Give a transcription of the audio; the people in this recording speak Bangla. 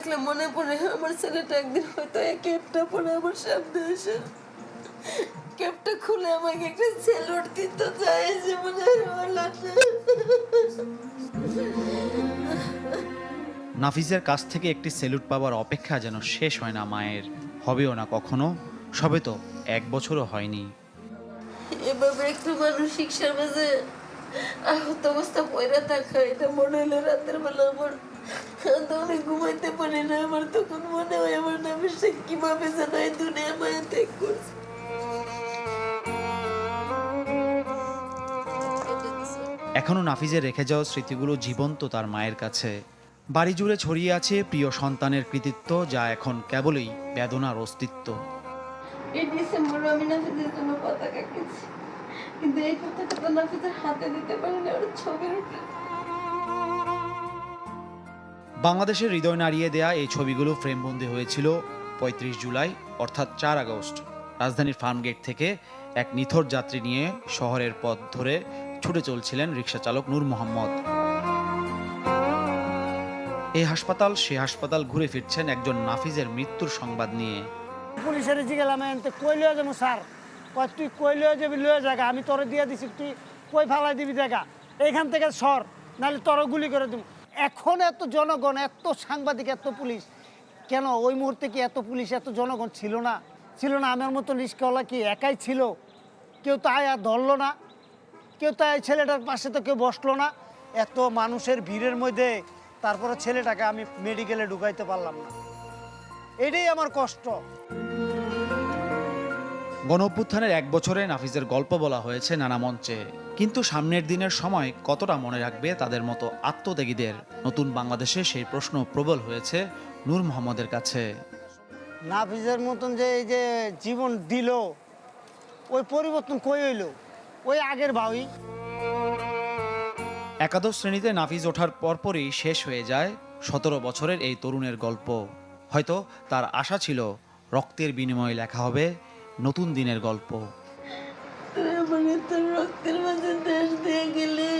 আসলে মনে পড়ে আমার ছেলেটা একদিন হয়তো এই ক্যাপটা পরে আমার সামনে এসে ক্যাপটা খুলে আমাকে একটা সেলুট দিতে চাই যে মনে নাফিজের কাছ থেকে একটি সেলুট পাওয়ার অপেক্ষা যেন শেষ হয় না মায়ের হবেও না কখনো সবে তো এক বছরও হয়নি। এভাবে একটু মানসিক সমাজে আহত অবস্থা পয়রা থাকা এটা মনে হলো রাতের বেলা আমার আমি ঘুমাইতে পারি না আমার তখন মনে হয় আমার সে কীভাবে যেন এই দুনিয়া মায়া ত্যাগ করছে। এখনও নাফিজের রেখে যাওয়া স্মৃতিগুলো জীবন্ত তার মায়ের কাছে। বাড়ি জুড়ে ছড়িয়ে আছে প্রিয় সন্তানের কৃতিত্ব যা এখন কেবলই বেদনার অস্তিত্ব। এই ডিসেম্বরে আমি নাফিজের জন্য পতাকা কিনছি কিন্তু এই পতাকা তো নাফিজের হাতে দিতে পারি না ওর ছবির বাংলাদেশের হৃদয় নাড়িয়ে দেয়া এই ছবিগুলো ফ্রেমবন্দি হয়েছিল পঁয়ত্রিশ জুলাই, অর্থাৎ চার আগস্ট। রাজধানীর ফার্মগেট থেকে এক নিথর যাত্রী নিয়ে শহরের পথ ধরে ছুটে চলছিলেন রিক্সা চালক নূর মোহাম্মদ। এই হাসপাতাল, সে হাসপাতাল ঘুরে ফিরছেন একজন নাফিজের মৃত্যুর সংবাদ নিয়ে। পুলিশের জিগেলাম স্যার? তুই কই লয়ে যাবি? লয়ে জায়গা আমি তোরে দিয়ে দিছি, তুই কই ফালাই দিবি জায়গা এইখান থেকে সর, নাহলে তোর গুলি করে দিব এখন এত জনগণ, এত সাংবাদিক, এত পুলিশ, কেন ওই মুহূর্তে কি এত পুলিশ, এত জনগণ ছিল না? ছিল না, আমার মতো রিস্কওয়ালা কি একাই ছিল? কেউ তো আয় আর ধরলো না, কেউ তো এই ছেলেটার পাশে তো কেউ বসল না। এত মানুষের ভিড়ের মধ্যে তারপরে ছেলেটাকে আমি মেডিকেলে ঢুকাইতে পারলাম না। এটাই আমার কষ্ট। গণ অভ্যুত্থানের এক বছরে নাফিজের গল্প বলা হয়েছে নানা মঞ্চে। কিন্তু সামনের দিনের সময় কতটা মনে রাখবে তাদের মতো আত্মত্যাগীদের? নতুন বাংলাদেশে সেই প্রশ্ন প্রবল হয়েছে নূর মোহাম্মদের কাছে। নাফিজের মতন যে এই যে জীবন দিল ওই পরিবর্তন কই হইল? ওই আগের ভাবি একাদশ শ্রেণীতে নাফিজ ওঠার পরপরই শেষ হয়ে যায় সতেরো বছরের এই তরুণের গল্প। হয়তো তার আশা ছিল রক্তের বিনিময়ে লেখা হবে নতুন দিনের গল্প। দেশ দিয়ে গেলে।